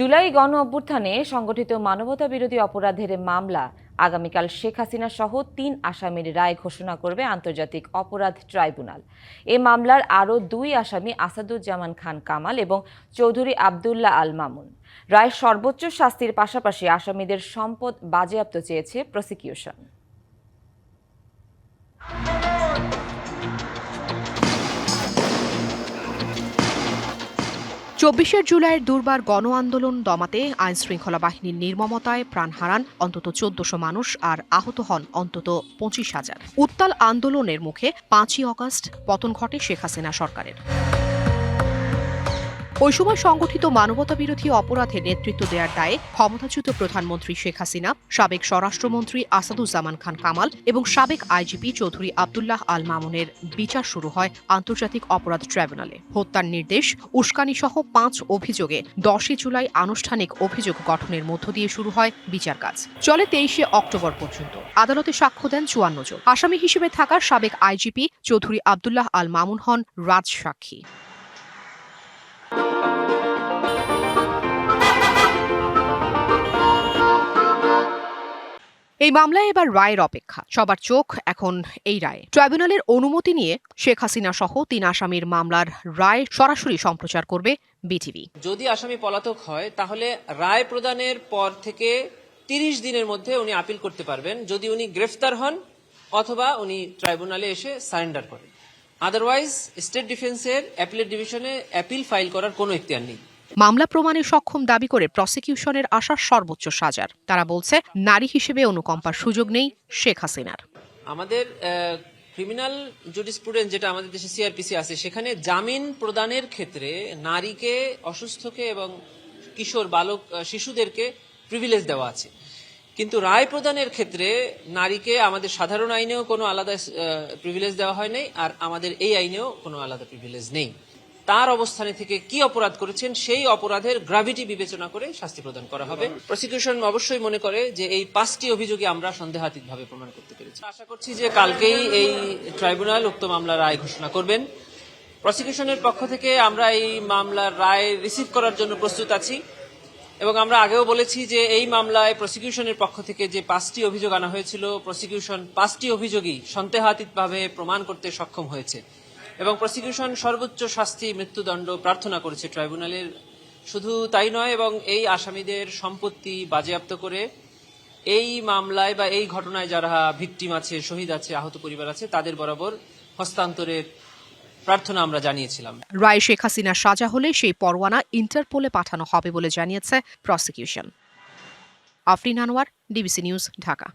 জুলাই গণ অভ্যুত্থানে সংগঠিত মানবতা বিরোধী অপরাধের মামলা আগামীকাল শেখ হাসিনা সহ তিন আসামির রায় ঘোষণা করবে আন্তর্জাতিক অপরাধ ট্রাইব্যুনাল। এ মামলার আরও দুই আসামি আসাদুজ্জামান খান কামাল এবং চৌধুরী আবদুল্লাহ আল মামুন। রায় সর্বোচ্চ শাস্তির পাশাপাশি আসামিদের সম্পদ বাজেয়াপ্ত চেয়েছে প্রসিকিউশন। চব্বিশের জুলাইয়ের দুর্বার গণ আন্দোলন দমাতে আইন শৃঙ্খলা বাহিনীর নির্মমতায় প্রাণ হারান অন্তত চোদ্দশো মানুষ আর আহত হন অন্তত পঁচিশ হাজার। উত্তাল আন্দোলনের মুখে পাঁচই অগস্ট পতন ঘটে শেখ হাসিনা সরকারের। ওই সময় সংগঠিত মানবতা বিরোধী অপরাধের নেতৃত্ব দেওয়ার দায়ে ক্ষমতাচ্যুত প্রধানমন্ত্রী শেখ হাসিনা, সাবেক স্বরাষ্ট্রমন্ত্রী আসাদুজ্জামান খান কামাল এবং সাবেক আইজিপি চৌধুরী আবদুল্লাহ আল মামুনের বিচার শুরু হয় আন্তর্জাতিক অপরাধ ট্রাইব্যুনালে। হত্যার নির্দেশ উস্কানি সহ পাঁচ অভিযোগে দশই জুলাই আনুষ্ঠানিক অভিযোগ গঠনের মধ্য দিয়ে শুরু হয় বিচার কাজ। চলে তেইশে অক্টোবর পর্যন্ত। আদালতে সাক্ষ্য দেন চুয়ান্ন জন। আসামি হিসেবে থাকা সাবেক আইজিপি চৌধুরী আবদুল্লাহ আল মামুন হন রাজসাক্ষী। এই মামলায় এবার রায়ের অপেক্ষা। সবার চোখ এখন এই রায়ে। ট্রাইব্যুনালের অনুমতি নিয়ে শেখ হাসিনা সহ তিন আসামির মামলার রায় সরাসরি সম্প্রচার করবে বিটিভি। যদি আসামি পলাতক হয়, তাহলে রায় প্রদানের পর থেকে তিরিশ দিনের মধ্যে উনি আপিল করতে পারবেন। যদি উনি গ্রেফতার হন, অথবা উনি ট্রাইব্যুনালে এসে সারেন্ডার করেন। আদারওয়াইজ স্টেট ডিফেন্সের অ্যাপিলেট ডিভিশনে অ্যাপিল ফাইল করার কোনো ইখতিয়ার নেই। মামলা প্রমাণে সক্ষম দাবি করে প্রসিকিউশনের আশা সর্বোচ্চ সাজার। তারা বলছে, নারী হিসেবে অনুকম্পার সুযোগ নেই শেখ হাসিনার। আমাদের ক্রিমিনাল জুডিসপ্রুডেন্স যেটা আমাদের দেশে সিআরপিসি আছে, সেখানে জামিন প্রদানের ক্ষেত্রে নারীকে, অসুস্থকে এবং কিশোর, বালক শিশুদেরকে প্রিভিলেজ দেওয়া আছে। কিন্তু রায় প্রদানের ক্ষেত্রে নারীকে আমাদের সাধারণ আইনেও কোনো আলাদা প্রিভিলেজ দেওয়া হয় নাই, আর আমাদের এই আইনেও কোনো আলাদা প্রিভিলেজ নেই। তার অবস্থানে থেকে কি অপরাধ করেছেন, সেই অপরাধের গ্রাভিটি বিবেচনা করে শাস্তি প্রদান করা হবে। প্রসিকিউশন অবশ্যই মনে করে যে এই পাঁচটি অভিযোগে আমরা সন্দেহাতীতভাবে প্রমাণ করতে পেরেছি। আশা করছি যে কালকেই এই ট্রাইব্যুনাল উক্ত মামলার রায় ঘোষণা করবেন। প্রসিকিউশনের পক্ষ থেকে আমরা এই মামলার রায় রিসিভ করার জন্য প্রস্তুত আছি এবং আমরা আগেও বলেছি যে এই মামলায় প্রসিকিউশনের পক্ষ থেকে যে পাঁচটি অভিযোগ আনা হয়েছিল প্রসিকিউশন পাঁচটি অভিযোগই সন্দেহাতীতভাবে প্রমাণ করতে সক্ষম হয়েছে। এবং প্রসিকিউশন সর্বোচ্চ শাস্তি মৃত্যুদণ্ড প্রার্থনা করেছে ট্রাইব্যুনালের শুধু তাই নয়, এবং এই আসামিদের সম্পত্তি বাজেয়াপ্ত করে এই মামলায় বা এই ঘটনায় যারা ভিকটিম আছে, শহীদ আছে, আহত পরিবার আছে, তাদের বরাবর হস্তান্তরের প্রার্থনা আমরা জানিয়েছিলাম। রায় শেখ হাসিনার সাজা হলে সেই পরোয়ানা ইন্টারপোলে পাঠানো হবে বলে জানিয়েছে prosecution Afrin Anwar DBC news Dhaka.